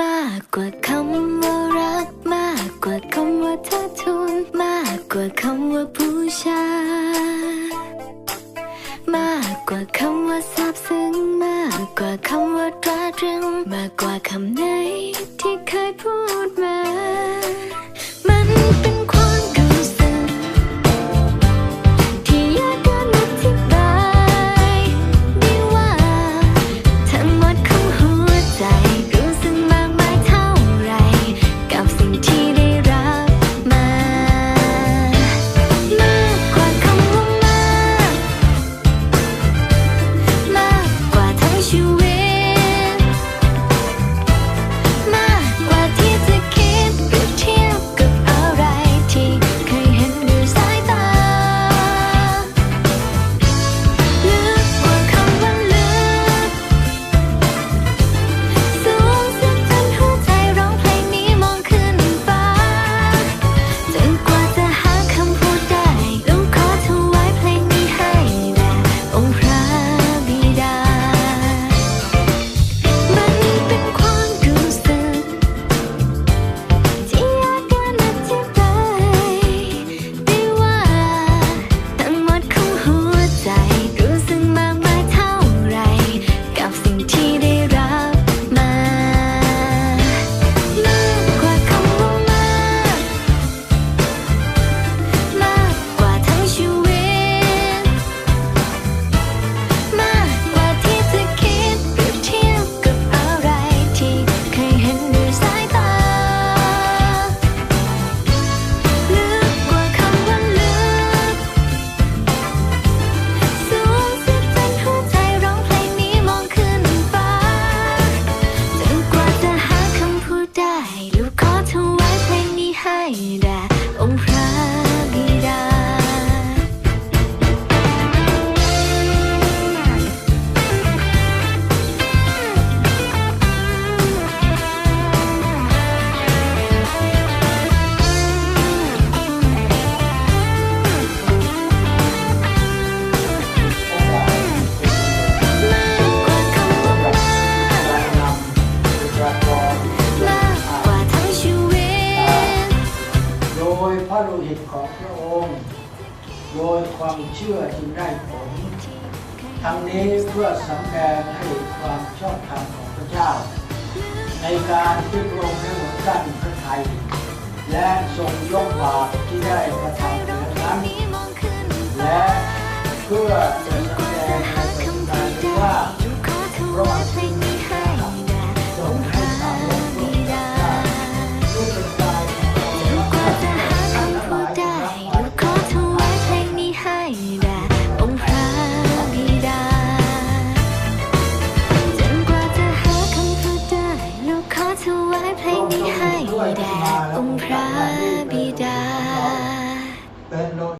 มากกว่าคำว่ารัก มากกว่าคำว่าเธอทุนมากกว่าคำว่าผู้ชายมากกว่าคำว่าซาบซึ้งมากกว่าคำว่าตราตรึงมากกว่าคำไหนที่เคยพูดมา ระโลหิตของพระองค์ โดยความเชื่อจึงได้ผล ทั้งนี้เพื่อสำแดงให้ความชอบธรรมของพระเจ้า ในการที่พระองค์ได้หมดกั้นพระทยและทรงยกบาปที่ได้กระทำแล้วนั้นและเพื่อ วายเพลงนี้ให้แด่องค์พระบิดา